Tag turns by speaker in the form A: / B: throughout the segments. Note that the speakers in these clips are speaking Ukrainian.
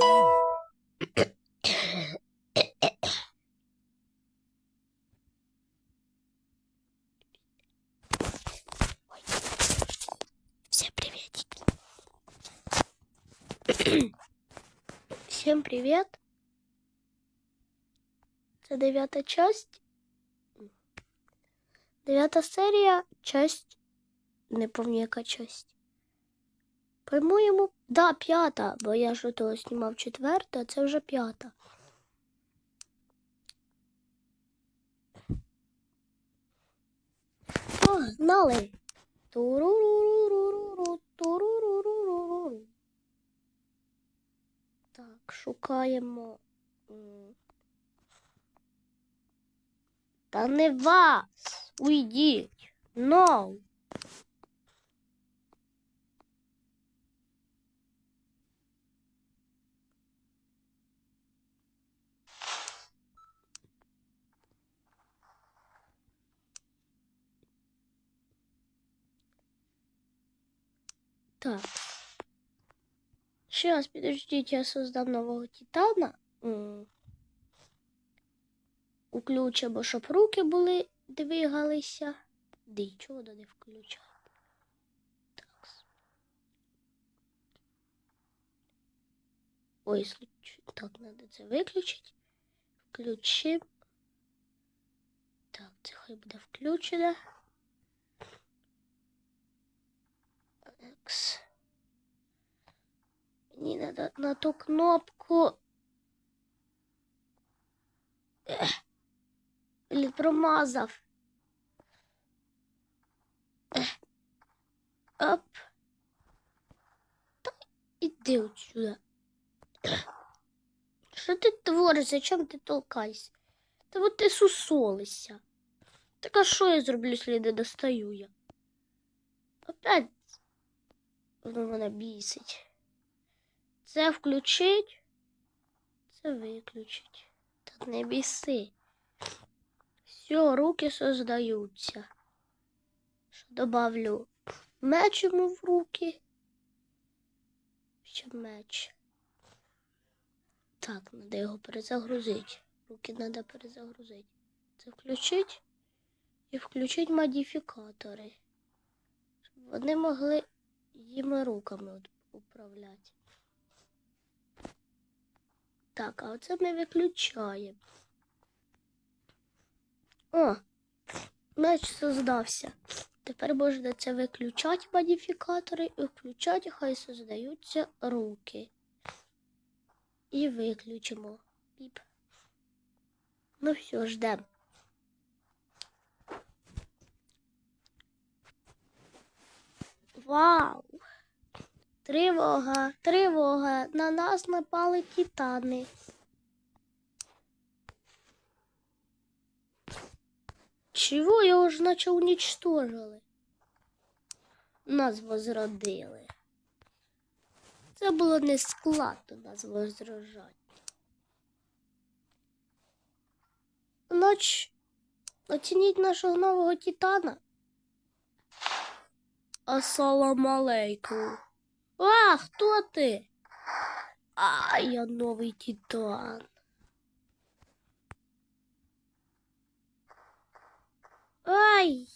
A: Всем привет. Всем привет. Це дев'ята часть. Дев'ята серія, часть. Не пам'ятаю, яка часть. По-моєму, да, п'ята, бо я ж того знімав четверта, а це вже п'ята. Погнали! Так, шукаємо. Та не вас! Уйдіть! No! Так. Сейчас, подождите, я создам нового титана. М. Включимо, щоб руки були, двигалися. Ди, чого не включає? Так. Ой, случ... так, треба це виключити. Включимо. Так, це хай буде включено. Екс. Мені треба на ту кнопку. Блін, промазав. Оп. Та іди отсюда. Що ти твориш? Зачем ти толкаєшся? Та от ти сусолишся. Так а що я зроблю, не достаю я? Опять воно мене бісить. Це включить, це виключить. Так не біси. Все, руки создаються. Що добавлю? Меч йому в руки. Ще меч. Так, треба його перезагрузити. Руки треба перезагрузити. Це включить і включить модифікатори. Щоб вони могли їми руками управляти. Так, а оце ми виключаємо. О, меч создався. Тепер можна це виключати модифікатори і включати, хай создаються руки. І виключимо. Піп. Ну все, ждемо. Вау! Тривога, тривога, на нас напали титани. Чего його ж наче уничтожили? Нас возродили. Це було не складно нас возрожати. Ноч, оцініть нашого нового титана. Ассалам алейкум. А, хто ти? А, я новий титан. Ай!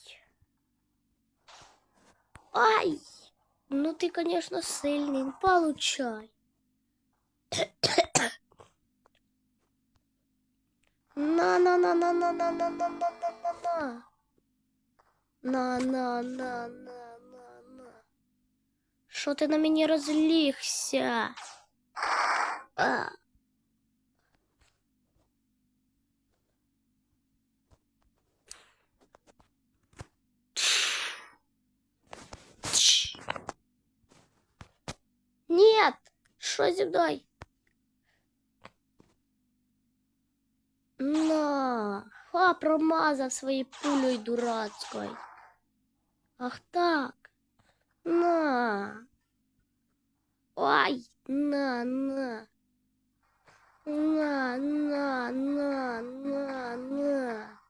A: Ай! Ну ты, конечно, сильный. Получай. На на Що ти на мені розлігся? А. Тш. Нет, що зі мною? На, а, промазав своєю пулею дурацькою. Ах так. На. Ой, на, на. На, на, на, на, на.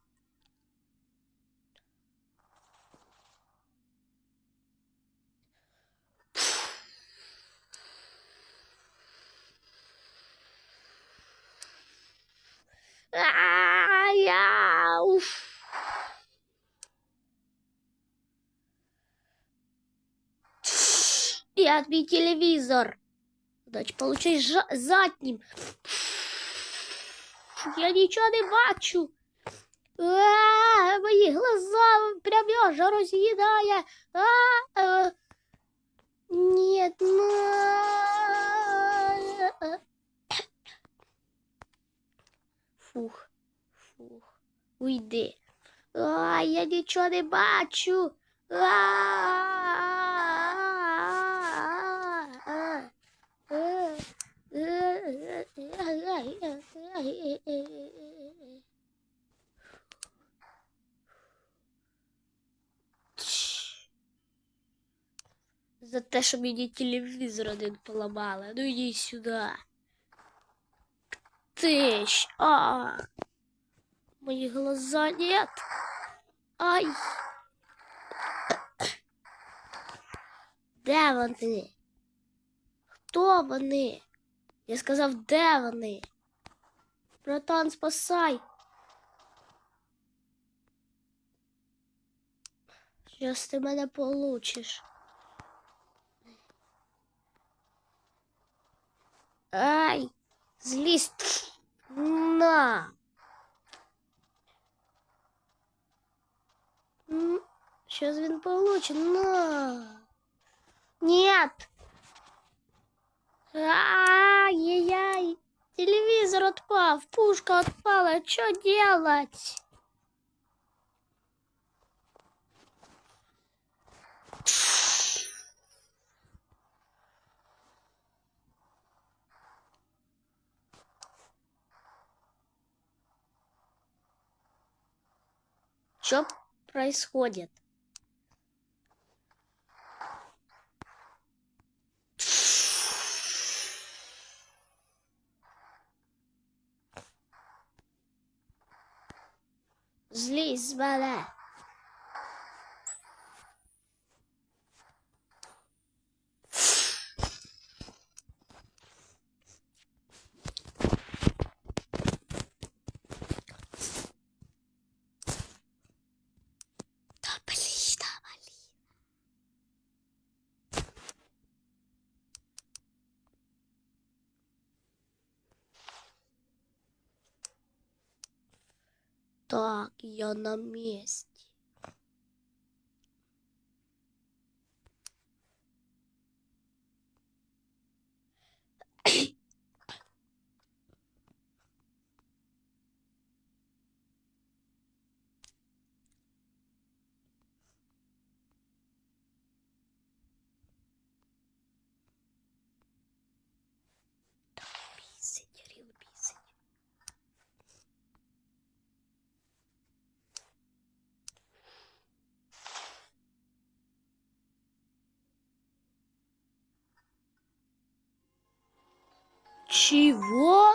A: Я твій телевізор. Значить, получай жа- заднім. Я нічого не бачу. А, мої глаза прям яжа роз'їдає. А, а. Нет, на. Фух, фух. Уйди. А, я нічого не бачу. А, а, А. За те, що мені телевізор один поламали. Ну іди сюди. Ти ж. А. Мої глаза нет. Ай. Де вони? Хто вони? Я сказав, де вони? Братан, спасай. Щас ти мене получиш. Ай, злізь. На. Сейчас він получит. На. Нет. Ай-яй-яй. Телевизор отпал, пушка отпала. Что делать? Что происходит? Please, Bella. to jak ją. Чего?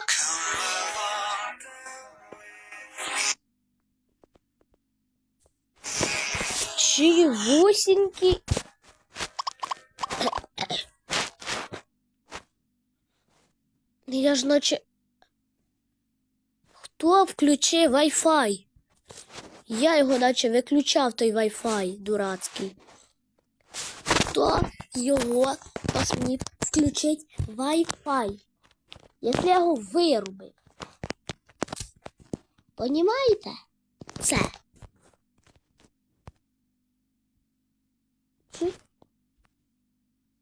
A: Чегосенький? Я ж наче... Хто включив Wi-Fi? Я його наче виключав той Wi-Fi дурацький. Хто його посмів включить Wi-Fi? Якщо я його вирубив. Понімаєте? Це.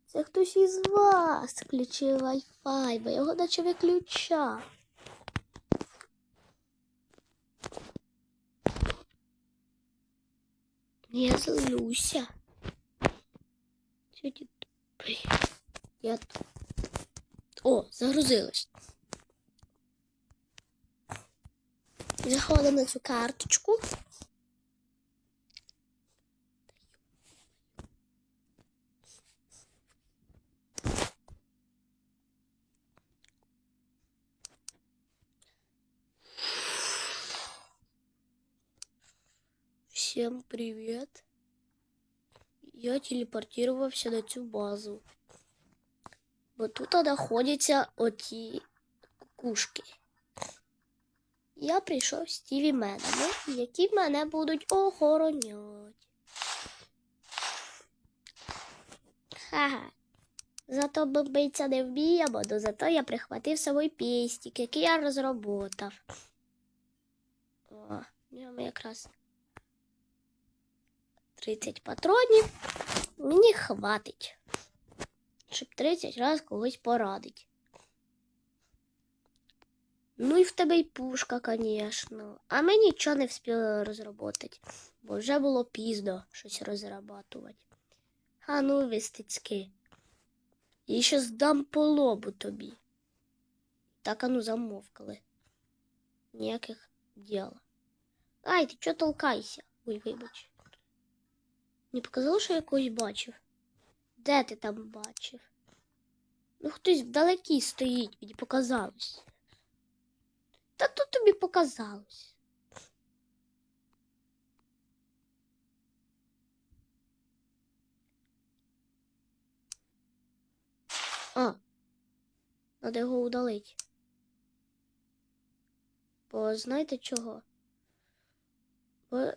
A: Це хтось із вас включив Wi-Fi, бо його наче виключав. Я злюся. Сьогодні... Я тут. О, загрузилось. Заходимо на цю карточку. Всем привет. Я телепортувався на цю базу. Бо тут знаходяться оті кукушки. Я прийшов з тіві менами, які мене будуть охороняти. Ха-ха. Зато бомбиться не вміємо, но зато я прихватив свій пістик, який я розроботав. О, в якраз 30 патронів. Мені хватить, щоб 30 разів когось порадить. Ну і в тебе й пушка, звісно. А ми нічого не встигли розробити, бо вже було пізно щось розрабатувати. А ну, вистицьки. Я ще здам по лобу тобі. Так, а ну замовкали. Ніяких діл. Ай, ти чого толкайся? Ой, вибач. Не показало, що я когось бачив. Де ти там бачив? Ну, хтось вдалекі стоїть, мені показалось. Та тут тобі показалось. А, надо його удалити. Бо знаєте чого? Бо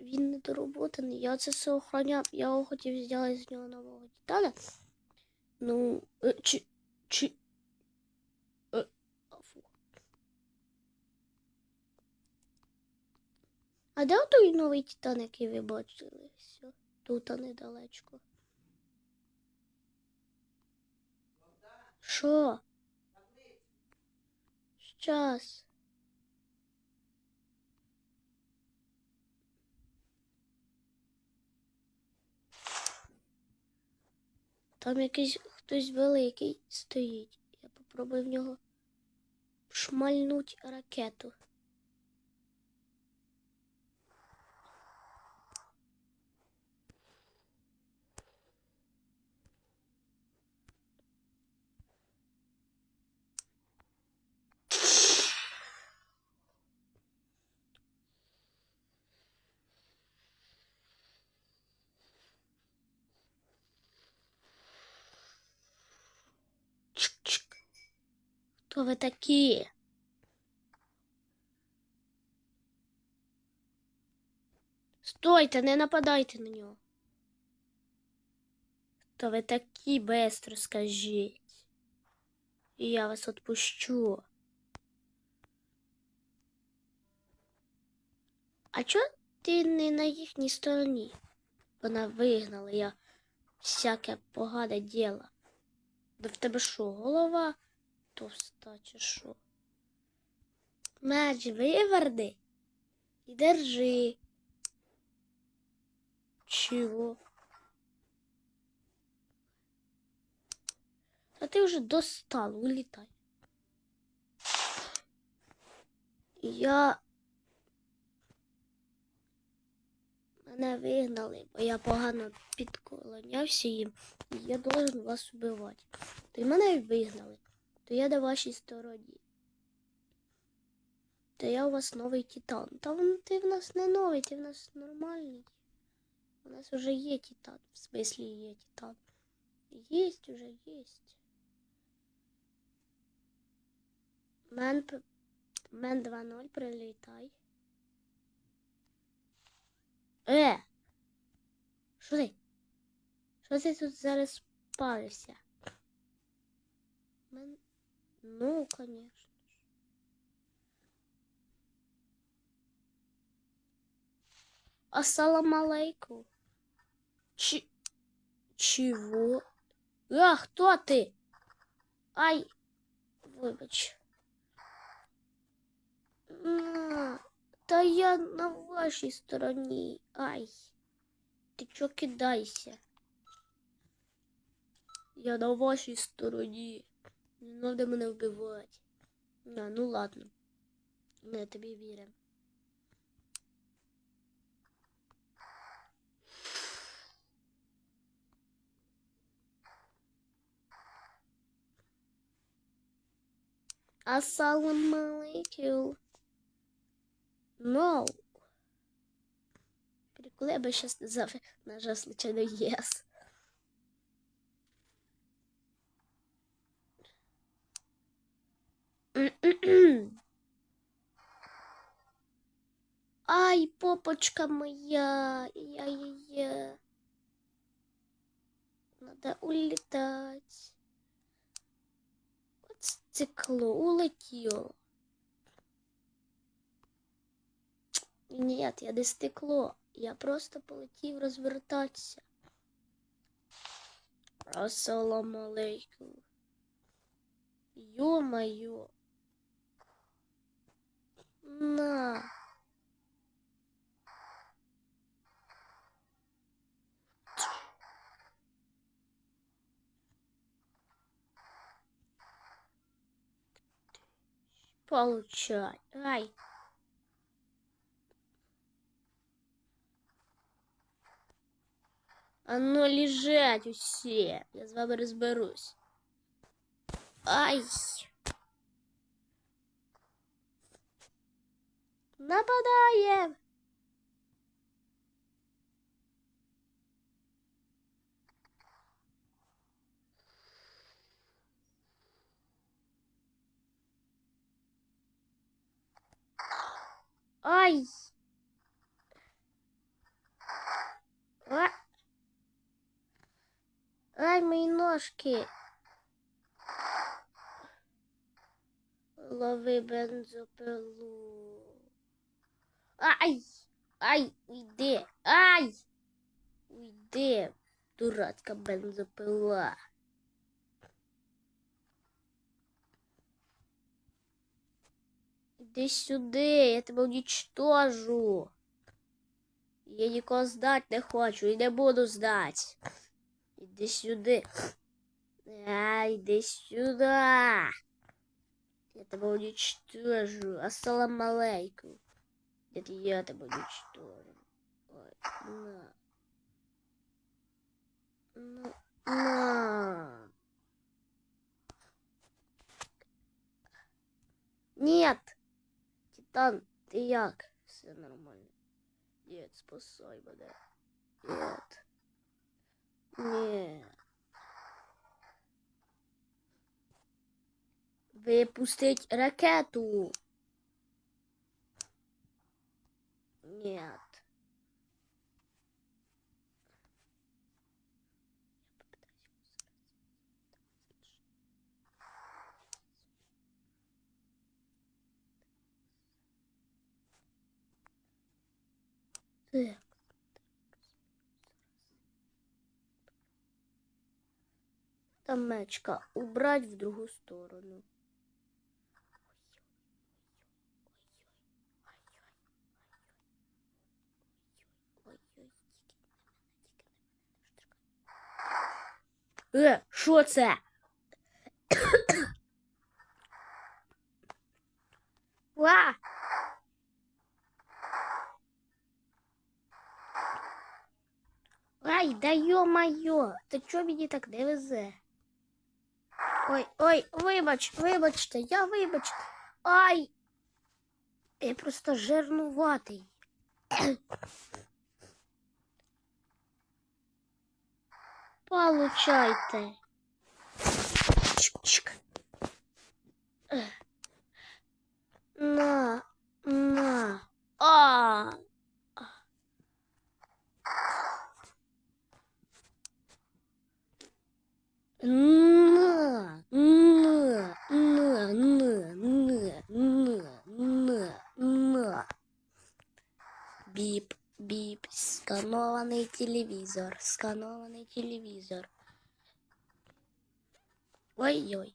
A: він недороботаний. Я це все охороняв. Я його хотів зробити з нього нового титана. Ну, е, чи. чи. Е, а, фу. А де той новий титан, який ви бачили? Все, тут а недалечко. Що? Щас. Там якийсь хтось великий стоїть. Я попробую в нього шмальнуть ракету. Хто ви такі? Стойте, не нападайте на нього. Хто ви такі, бестро скажіть. І я вас отпущу. А чо ти не на їхній стороні? Вона вигнала я всяке погане діло. Да в тебе що, голова товста чи що? Меч виверни і держи. Чого? А ти вже достал, улітай. Я. Мене вигнали, бо я погано підклонявся їм, і я должен вас убивати. Й мене вигнали, то я на вашій стороні. Та я у вас новий титан. Та вон ти в нас не новий, ти в нас нормальний. У нас уже є титан. В смислі є титан. Єсть уже, єсть. Мен, Мен 2.0 прилітай. Е! Що ти? Що ти тут зараз спалився? Мен... Ну, конечно. ж. Ассалам алейкум. Чи... Чего? А, хто ти? Ай, вибач. На, Та я на вашій стороні. Ай. Ти чо кидайся? Я на вашій стороні. Не треба мене вбивати. А, ну ладно. Не тобі вірю. Ассалам алейкум. No. Коли я би щас сказав, нажав случайно єс. Ай, попочка моя. Я-я-я. Надо улетать. От стекло улетіло. Ні, я не стекло. Я просто полетів розвертатися. Ассаламу алейкум. Ё-моё. На. Получай. Ай. А ну лежать усі. Я з вами розберусь. Ай. Нападаємо. Ай. Ай, мої ножки. Лови бензопилу. Ай! Ай, уйди! Ай! Уйди, дурацька бензопила. Іди сюди, я тебе уничтожу. Я нікого здати не хочу і не буду здати. Іди сюди. А, іди сюди. Я тебе уничтожу. Ассалам алейкум. Это я тебя уничтожу. Ой, на. Ну, на. Нет. Титан, ты як? Все нормально. Нет, спасай меня. Нет. Нет. Выпустить ракету. Нет. Так. Там мечка убрать в другую сторону. Е, що це? Ва! Ай, да ё-моё, та чо мені так не везе? Ой, ой, вибач, вибачте, я вибач. Ай! Я просто жирнуватий. Получайте. Чик-чик. На, на. А. На, на, на, на, на, на, на, на. Біп, біп, сканований телевізор, сканований телевізор. Ой-ой.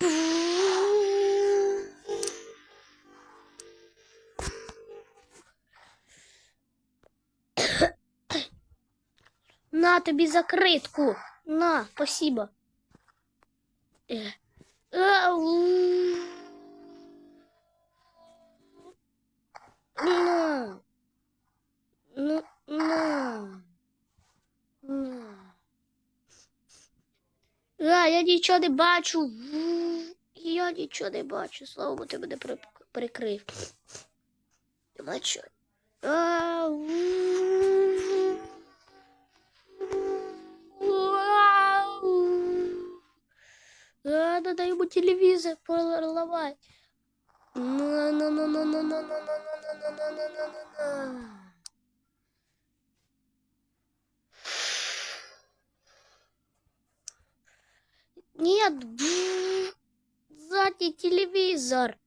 A: На тобі закритку. На, спасибо. Е. На. Ну, на. На. А, я нічого не бачу. Я нічого не бачу. Слава Богу, ти мене при- прикрив. Не бачу. Ау. А, надо ему телевизор проломать. На, на, на, на, на, на, на, на, на, на, на, на. Нет, задний телевизор.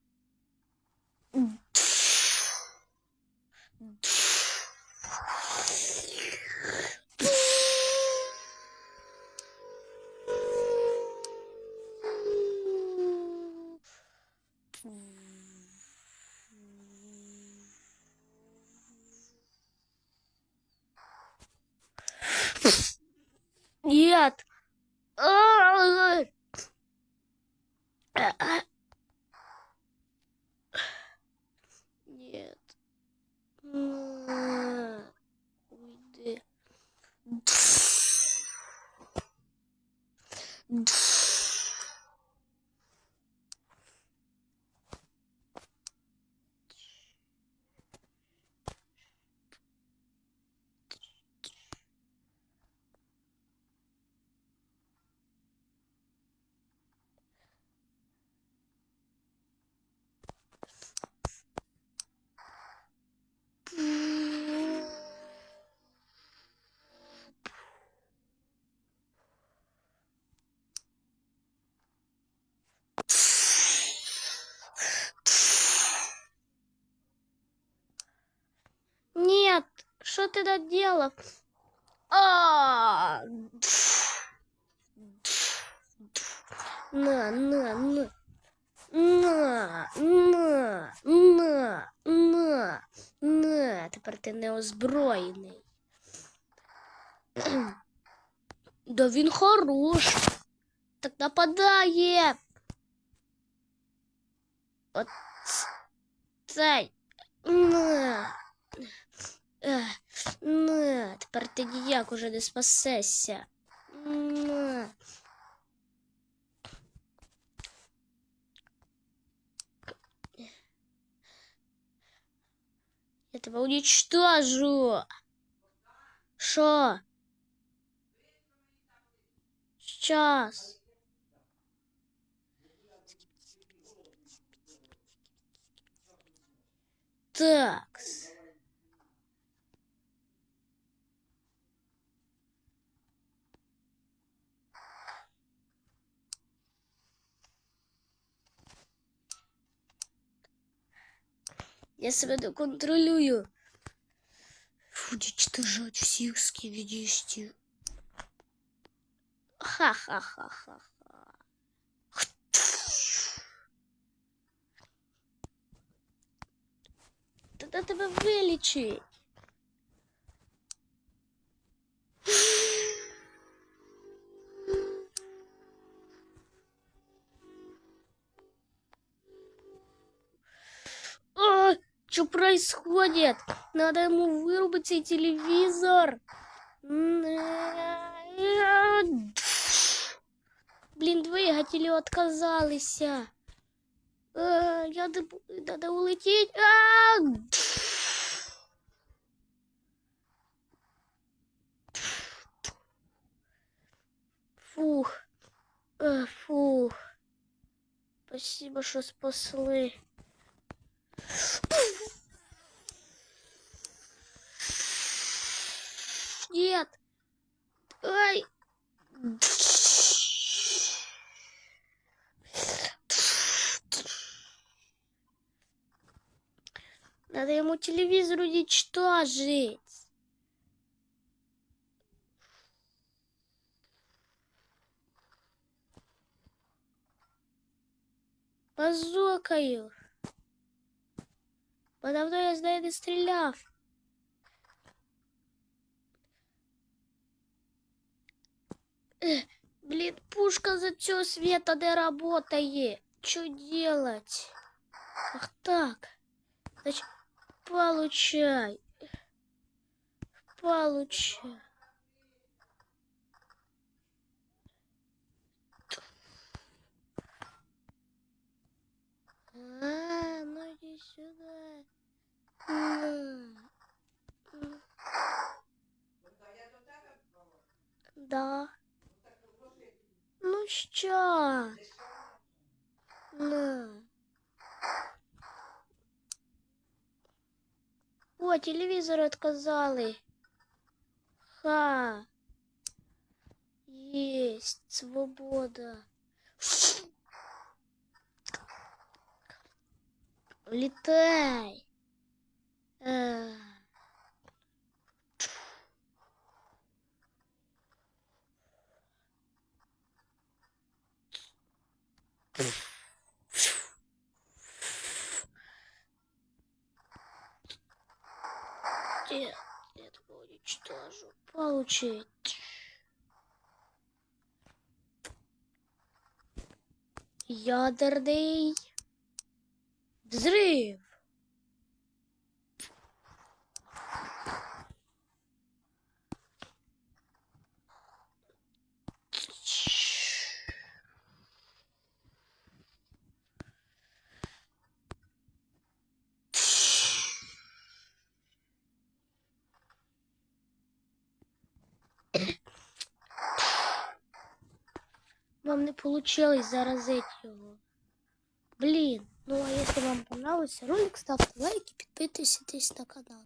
A: Что ты наделал? А! На, на, на. На, на, на, на, на. Тепер ти неозброєний. Да він хорош. Так нападає. От цей. На. На, тепер уже не спасешся. На. Я тебе уничтожу. Що? Сейчас. Такс. Я себя не контролюю. Фу, уничтожать всех скидываешьте. Ха-ха-ха-ха. Тогда тебя вылечить. происходит? Надо ему вырубить и телевизор. Блин, двигателі отказалися. Я а, Надо улететь. А, фух. А, фух. Спасибо, что спасли. нет. Ай. Надо ему телевизор уничтожить. Позокаю. Подавно я знаю, не стрелял. Блин, пушка за цього света не работает. Что делать? Ах так. Значит, получай. Получай. сейчас. На. О, телевизор отказали. Ха. Есть свобода. Летай. Эх. Нет, этого уничтожу. Получить. Ядерный взрыв. Получилось заразить его. Блин, ну а если вам понравился ролик, ставьте лайки, подписывайтесь на канал.